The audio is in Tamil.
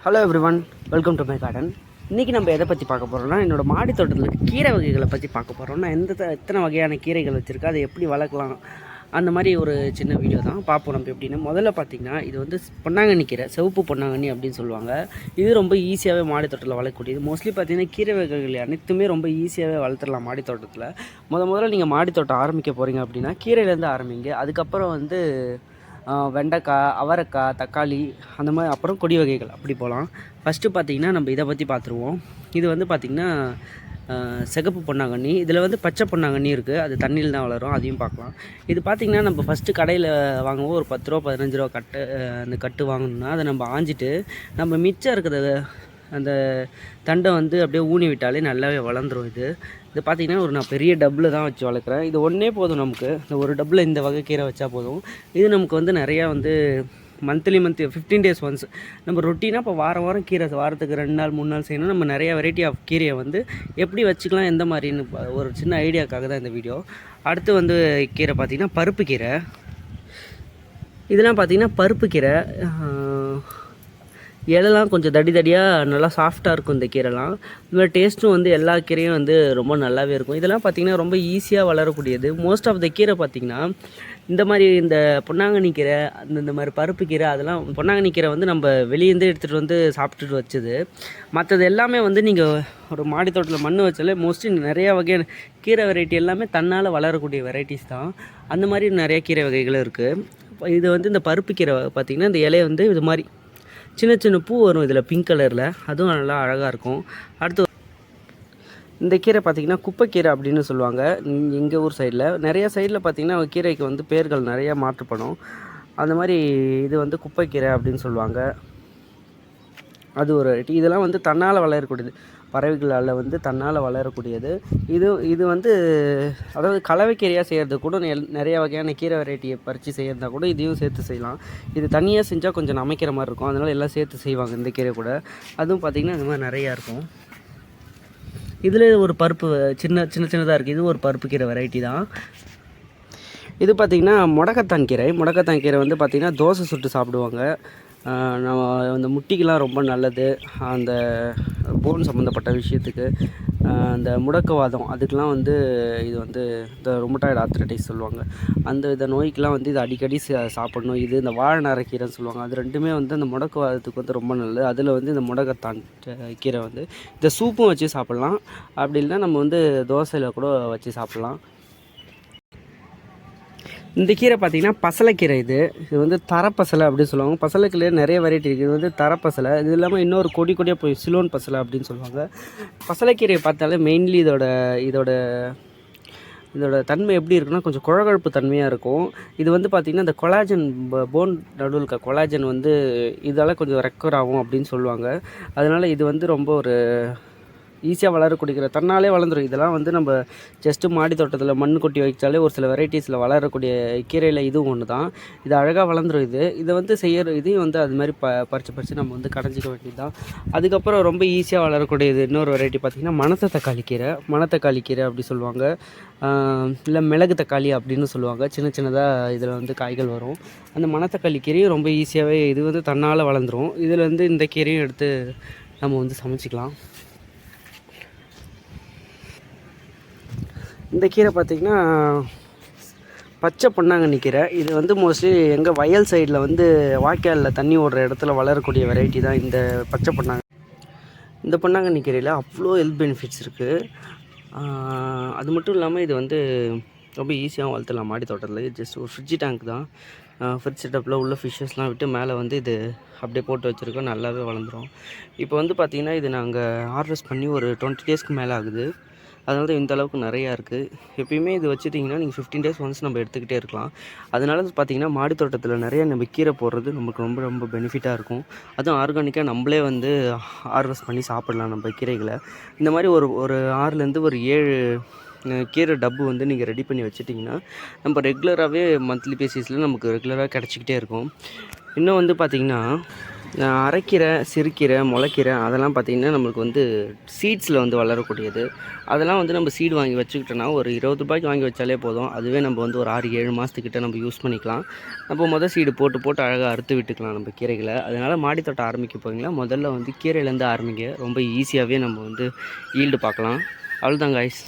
Hello everyone welcome to my garden இன்றைக்கி நம்ம எதை பற்றி பார்க்க போகிறோம்னா என்னோடய மாடி தோட்டத்தில் இருக்க கீரை வகைகளை பற்றி பார்க்க போகிறோம் நான் எந்த த- எத்தனை வகையான கீரைகள் வச்சுருக்கேன் அதை எப்படி வளர்க்கலாம் அந்த மாதிரி ஒரு சின்ன வீடியோ தான் பார்ப்போம் நம்ம எப்படின்னு. முதல்ல பார்த்தீங்கன்னா இது வந்து பொன்னாங்கண்ணி கீரை சிவப்பு பொன்னாங்கண்ணி அப்படின்னு சொல்லுவாங்க. இது ரொம்ப ஈஸியாகவே மாடி தோட்டத்தில் வளர்க்கக்கூடியது மோஸ்ட்லி பார்த்தீங்கன்னா கீரை வகைகள் அனைத்துமே ரொம்ப ஈஸியாகவே வளர்த்துடலாம் மாடி தோட்டத்தில். முத முதல்ல நீங்கள் மாடி தோட்டம் ஆரம்பிக்க போகிறீங்க அப்படின்னா கீரையிலேருந்து ஆரம்பிங்க. அதுக்கப்புறம் வந்து வெண்டைக்காய் அவரைக்காய் தக்காளி அந்த மாதிரி அப்புறம் கொடி வகைகள். அப்படி போகலாம் ஃபஸ்ட்டு பார்த்தீங்கன்னா நம்ம இதை பற்றி பார்த்துருவோம். இது வந்து பார்த்திங்கன்னா சிகப்பு பொன்னாங்கண்ணி. இதில் வந்து பச்சை பொன்னாங்கண்ணி இருக்குது அது தண்ணியில் தான் வளரும். அதையும் பார்க்கலாம். இது பார்த்திங்கன்னா நம்ம ஃபஸ்ட்டு கடையில் வாங்குவோம் ஒரு பத்து ரூபா பதினஞ்சு ரூபா கட்டு அந்த கட்டு வாங்கணும்னா அதை நம்ம ஆஞ்சிட்டு நம்ம மிச்சம் இருக்கிறத அந்த தண்டை வந்து அப்படியே ஊனி விட்டாலே நல்லாவே வளர்ந்துடும் இது. இது பார்த்திங்கன்னா ஒரு நான் பெரிய டப்பில் தான் வச்சு வளர்க்குறேன். இது ஒன்றே போதும் நமக்கு. இந்த ஒரு டப்பில் இந்த வகை கீரை வச்சா போதும். இது நமக்கு வந்து நிறையா வந்து monthly month fifteen days once நம்ம ரொட்டீனாக இப்போ வாரம் வாரம் கீரை வாரத்துக்கு ரெண்டு நாள் மூணு நாள் செய்யணும். நம்ம நிறைய வெரைட்டி ஆஃப் கீரையை வந்து எப்படி வச்சுக்கலாம் எந்த மாதிரின்னு ஒரு சின்ன ஐடியாக்காக தான் இந்த வீடியோ அடுத்து வந்து கீரை பார்த்திங்கன்னா பருப்பு கீரை. இதெல்லாம் பார்த்திங்கன்னா பருப்பு கீரை இலைலாம் கொஞ்சம் தடி தடியாக நல்லா சாஃப்டாக இருக்கும் இந்த கீரைலாம். இதுமாதிரி மாதிரி டேஸ்ட்டும் வந்து எல்லா கீரையும் வந்து ரொம்ப நல்லாவே இருக்கும். இதெல்லாம் பார்த்திங்கன்னா ரொம்ப ஈஸியாக வளரக்கூடியது. மோஸ்ட் ஆஃப் த கீரை பார்த்திங்கன்னா இந்த மாதிரி இந்த பொன்னாங்கண்ணி கீரை அந்த இந்த மாதிரி பருப்பு கீரை அதெல்லாம் பொன்னாங்கண்ணி கீரை வந்து நம்ம வெளியேருந்து எடுத்துகிட்டு வந்து சாப்பிட்டுட்டு வச்சது. மற்றது எல்லாமே வந்து நீங்கள் ஒரு மாடி தோட்டத்தில் மண் வச்சாலே மோஸ்ட்லி நிறையா வகையான கீரை வெரைட்டி எல்லாமே தன்னால் வளரக்கூடிய வெரைட்டிஸ் தான். அந்த மாதிரி நிறைய கீரை வகைகளும் இருக்குது இது வந்து இந்த பருப்பு கீரை பார்த்திங்கன்னா இந்த இலையை வந்து இது மாதிரி சின்ன சின்ன பூ வரும் இதில் பிங்க் கலரில் அதுவும் நல்லா அழகாக இருக்கும். அடுத்து இந்த கீரை பார்த்திங்கன்னா குப்பைக்கீரை அப்படின்னு சொல்லுவாங்க. எங்கள் ஊர் சைடில். நிறைய சைடில் பார்த்திங்கன்னா கீரைக்கு வந்து பேர்கள் நிறையா மாற்றுப்படும். அந்த மாதிரி இது வந்து குப்பைக்கீரை அப்படின்னு சொல்லுவாங்க. அது ஒரு இதெல்லாம் வந்து தன்னால் வளரக்கூடியது. பறவைகளால் வந்து தன்னால் வளரக்கூடியது. இது இது வந்து அதாவது கலவைக்கீரையாக செய்கிறது கூட நெல்- நிறைய வகையான கீரை வெரைட்டியை பறித்து செய்யறதா கூட இதையும் சேர்த்து செய்யலாம். இது தனியாக செஞ்சால் கொஞ்சம் நமைக்கிற மாதிரி இருக்கும். அதனால் எல்லாம் சேர்த்து செய்வாங்க இந்த கீரை கூட. அதுவும் பார்த்திங்கன்னா இந்த மாதிரி நிறையா இருக்கும். இதில் ஒரு பருப்பு சின்ன சின்ன சின்னதாக இருக்குது இது ஒரு பருப்பு கீரை வெரைட்டி தான். இது பார்த்திங்கன்னா முடக்கத்தான் கீரை. முடக்கத்தான் கீரை வந்து பார்த்திங்கன்னா தோசை சுட்டு சாப்பிடுவாங்க. நம்ம அந்த முட்டிக்கெலாம் ரொம்ப நல்லது. அந்த போன் சம்மந்தப்பட்ட விஷயத்துக்கு அந்த முடக்கவாதம் அதுக்கெலாம் வந்து இது வந்து இந்த ரொமட்டாய்டு ஆர்த்ரைட்டிஸ் சொல்லுவாங்க. அந்த வித நோய்க்கெலாம் வந்து இது அடிக்கடி சாப்பிடணும். இது இந்த வாழை நரக்கீரைன்னு சொல்லுவாங்க. அது ரெண்டுமே வந்து அந்த முடக்கவாதத்துக்கு வந்து ரொம்ப நல்லது. அதில் வந்து இந்த முடக்கத்தான் கீரை வந்து இந்த சூப்பும் வச்சு சாப்பிட்லாம். அப்படி இல்லைன்னா நம்ம வந்து தோசையில் கூட வச்சு சாப்பிட்லாம். இந்த கீரை பார்த்தீங்கன்னா பசலைக்கீரை இது. இது வந்து தரப்பசலை அப்படின்னு சொல்லுவாங்க. பசலைக்கீரை நிறைய வெரைட்டி இருக்குது இது வந்து தரப்பசலை. இது இல்லாமல் இன்னொரு கொடி கொடியாக போய் சிலோன் பசலை அப்படின்னு சொல்லுவாங்க. பசலைக்கீரையை பார்த்தாலே மெயின்லி இதோட இதோட இதோட தன்மை எப்படி இருக்குன்னா கொஞ்சம் குழகழப்பு தன்மையாக இருக்கும். இது வந்து பார்த்திங்கன்னா இந்த கொலாஜன் போன் நடுவில் இருக்க கொலாஜன் வந்து இதால் கொஞ்சம் ரெக்கவர் ஆகும் அப்படின்னு சொல்லுவாங்க. அதனால் இது வந்து ரொம்ப ஒரு ஈஸியாக வளரக்கூடிய தன்னாலே வளர்ந்துடும் இதெல்லாம் வந்து நம்ம ஜஸ்ட்டு மாடி தோட்டத்தில் மண் கொட்டி வைச்சாலே ஒரு சில வெரைட்டிஸில் வளரக்கூடிய கீரையில் இதுவும் ஒன்று தான் இது அழகாக வளர்ந்துரும் இது. இதை வந்து செய்கிற இதையும் வந்து அது மாதிரி ப பறித்து பறித்து நம்ம வந்து கடைஞ்சிக்க வேண்டியது தான் அதுக்கப்புறம் ரொம்ப ஈஸியாக வளரக்கூடியது இன்னொரு வெரைட்டி பார்த்திங்கன்னா மணத்த தக்காளி கீரை. மணத்தக்காளி கீரை அப்படி சொல்லுவாங்க. இல்லை மிளகு தக்காளி அப்படின்னு சொல்லுவாங்க. சின்ன சின்னதாக இதில் வந்து காய்கள் வரும். அந்த மணத்தக்காளி கீரையும் ரொம்ப ஈஸியாகவே இது வந்து தன்னால் வளர்ந்துரும். இதில் வந்து இந்த கீரையும் எடுத்து நம்ம வந்து சமைச்சிக்கலாம். இந்த கீரை பார்த்திங்கன்னா பச்சை பொன்னாங்கண்ணி கீரை. இது வந்து மோஸ்ட்லி எங்கள் வயல் சைடில் வந்து வாய்க்காலில் தண்ணி ஓடுற இடத்துல வளரக்கூடிய வெரைட்டி தான் இந்த பச்சை பொன்னாங்க இந்த பொன்னாங்கண்ணி கீரையில் அவ்வளோ ஹெல்த் பெனிஃபிட்ஸ் இருக்குது அது மட்டும் இல்லாமல் இது வந்து ரொம்ப ஈஸியாக வளர்த்துலாம் மாடி தோட்டத்தில் ஜஸ்ட் ஒரு ஃப்ரிட்ஜ் டேங்க் தான். ஃப்ரிட்ஜ் செட்டப்பில் உள்ள ஃபிஷ்ஷஸ்லாம் விட்டு மேலே வந்து இது அப்படியே போட்டு வச்சுருக்கோம். நல்லாவே வளர்ந்துரும். இப்போ வந்து பார்த்திங்கன்னா இது நாங்கள் ஹார்வெஸ்ட் பண்ணி ஒரு டுவெண்ட்டி டேஸ்க்கு மேலே ஆகுது. அதனால தான் இந்த அளவுக்கு நிறையா இருக்குது எப்பயுமே இது வச்சுட்டிங்கன்னா நீங்கள் ஃபிஃப்டீன் டேஸ் ஒன்ஸ் நம்ம எடுத்துக்கிட்டே இருக்கலாம். அதனால பார்த்தீங்கன்னா மாடி தோட்டத்தில் நிறைய நம்ம கீரை போடுறது நமக்கு ரொம்ப ரொம்ப பெனிஃபிட்டாக இருக்கும். அதுவும் ஆர்கானிக்காக நம்மளே வந்து ஹார்வெஸ்ட் பண்ணி சாப்பிடலாம் நம்ம கீரைகளை. இந்த மாதிரி ஒரு ஒரு ஆறுலேருந்து ஒரு ஏழு கீரை டப்பு வந்து நீங்கள் ரெடி பண்ணி வச்சுட்டிங்கன்னா நம்ம ரெகுலராகவே மந்த்லி பேசிஸில் நமக்கு ரெகுலராக கிடச்சிக்கிட்டே இருக்கும். இன்னும் வந்து பார்த்திங்கன்னா அரைக்கீரை சிறுக்கீரை முளைக்கீரை அதெல்லாம் பார்த்திங்கன்னா நம்மளுக்கு வந்து சீட்ஸில் வந்து வளரக்கூடியது. அதெல்லாம் வந்து நம்ம சீடு வாங்கி வச்சுக்கிட்டோன்னா ஒரு இருபது ரூபாய்க்கு வாங்கி வச்சாலே போதும். அதுவே நம்ம வந்து ஒரு ஆறு ஏழு மாதத்துக்கிட்ட நம்ம யூஸ் பண்ணிக்கலாம். நம்ம முதல் சீடு போட்டு போட்டு அழகாக அறுத்து விட்டுக்கலாம் நம்ம கீரைகளை. அதனால் மாடித்தோட்டம் ஆரம்பிக்க போகிறீங்களா முதல்ல வந்து கீரையிலேருந்து ஆரம்பிங்க. ரொம்ப ஈஸியாகவே நம்ம வந்து ஈல்டு பார்க்கலாம். அவ்வளோதாங்க காய்ஸ்